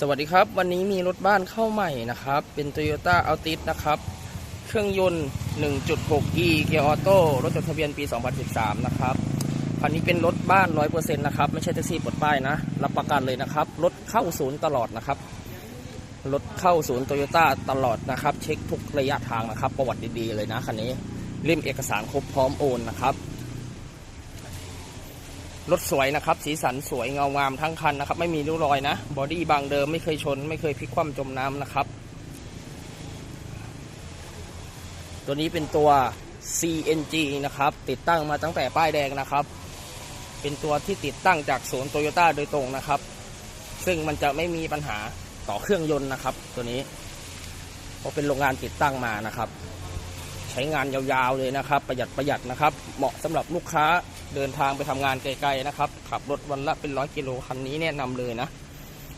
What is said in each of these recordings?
สวัสดีครับ วันนี้มีรถบ้านเข้าใหม่นะครับ เป็น Toyota Altis นะครับ เครื่องยนต์ 1.6e เกียร์ออโต้รถจดทะเบียนปี 2013 นะครับคันนี้เป็นรถบ้าน 100%นะครับ ไม่ใช่แท็กซี่ปลดป้ายนะ รับประกันเลยนะครับ รถเข้าศูนย์ตลอดนะครับ รถเข้าศูนย์โตโยต้าตลอดนะครับ เช็คทุกระยะทางนะครับ ประวัติดีๆเลยนะคันนี้เล่มเอกสารครบพร้อมโอนนะครับ รถสวยนะครับ สีสันสวยเงางามทั้งคันนะครับ ไม่มีริ้วรอยนะ บอดี้บางเดิมไม่เคยชน ไม่เคยพลิกคว่ำจมน้ำนะครับ ตัวนี้เป็นตัว CNG นะครับ ติดตั้งมาตั้งแต่ป้ายแดงนะครับ เป็นตัวที่ติดตั้งจากศูนย์โตโยต้าโดยตรงนะครับ ซึ่งมันจะไม่มีปัญหาต่อเครื่องยนต์นะครับ ตัวนี้เพราะเป็นโรงงานติดตั้งมานะครับ ใช้งานยาวๆเลยนะครับ ประหยัดประหยัดนะครับ เหมาะสำหรับลูกค้า เดินทางไปทำงานไกลๆนะครับ ขับรถวันละเป็นร้อยกิโลคันนี้แนะนำเลยนะ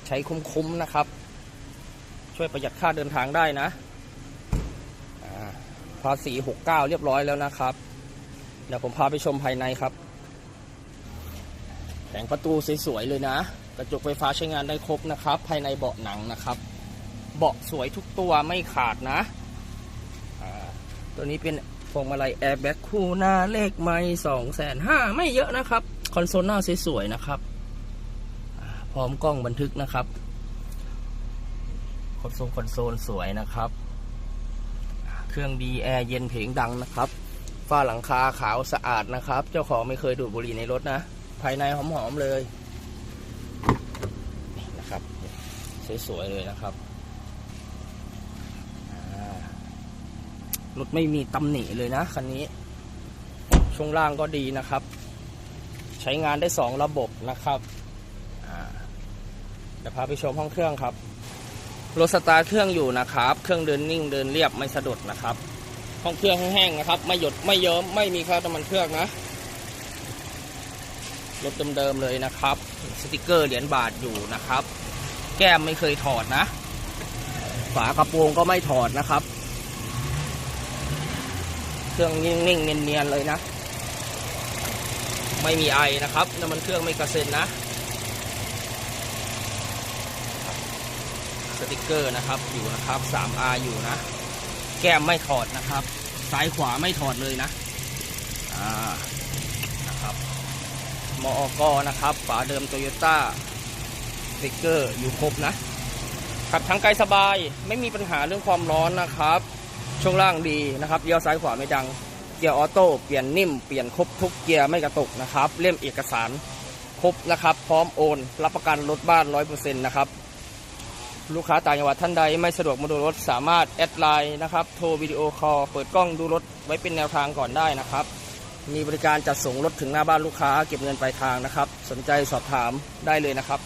ใช้คุ้มๆนะครับ ช่วยประหยัดค่าเดินทางได้นะภาษี69 เรียบร้อยแล้วนะครับ เดี๋ยวผมพาไปชมภายในครับแผงประตูสวยๆเลยนะ กระจกไฟฟ้าใช้งานได้ครบนะครับ ภายในเบาะหนังนะครับ เบาะสวยทุกตัวไม่ขาดนะ ตัวนี้เป็น พวงมาลัยแอร์แบ็กคู่หน้าเลขไม่สองแสนห้าไม่เยอะนะครับ คอนโซลหน้าสวยๆนะครับ พร้อมกล้องบันทึกนะครับคอนโซลคอนโซลสวยนะครับ เครื่องดีแอร์เย็นเพลงดังนะครับ ฝ้าหลังคาขาวสะอาดนะครับ เจ้าของไม่เคยดูดบุหรี่ในรถนะ ภายในหอมๆเลยนะครับ สวยๆเลยนะครับอ่า รถไม่มีตำหนิเลยนะคันนี้ ช่วงล่างก็ดีนะครับ ใช้งานได้สองระบบนะครับเดี๋ยวพาไปชมห้องเครื่องครับรถสตาร์เครื่องอยู่นะครับ เครื่องเดินนิ่งเดินเรียบไม่สะดุดนะครับ ห้องเครื่องแห้งๆนะครับ ไม่หยดไม่เยิ้มไม่มีคราบน้ำมันเครื่องนะรถเดิมๆเลยนะครับ สติกเกอร์เหรียญบาทอยู่นะครับ แก้มไม่เคยถอดนะ ฝากระโปรงก็ไม่ถอดนะครับ เครื่องนิ่งๆเนียนๆเลยนะ ไม่มีไอนะครับน้ำมันเครื่องไม่กระเซ็นนะ สติกเกอร์นะครับอยู่นะครับ 3R อยู่นะ แก้มไม่ถอดนะครับ ซ้ายขวาไม่ถอดเลยนะอ่านะครับมออกอนะครับ ฝาเดิมโตโยต้าสติกเกอร์อยู่ครบนะขับทางไกลสบายไม่มีปัญหาเรื่องความร้อนนะครับ ช่วงล่างดีนะครับเลี้ยวซ้ายขวาไม่ดัง เกียร์ออโต้เปลี่ยนนิ่มเปลี่ยนครบทุกเกียร์ไม่กระตุกนะครับเล่มเอกสารครบนะครับพร้อมโอน รับประกันรถบ้าน 100%นะครับลูกค้าต่างจังหวัดท่านใดไม่สะดวกมาดูรถสามารถแอดไลน์นะครับโทรวิดีโอคอลเปิดกล้องดูรถไว้เป็นแนวทางก่อนได้นะครับ มีบริการจัดส่งรถถึงหน้าบ้านลูกค้าเก็บเงินปลายทางนะครับ สนใจสอบถามได้เลยนะครับ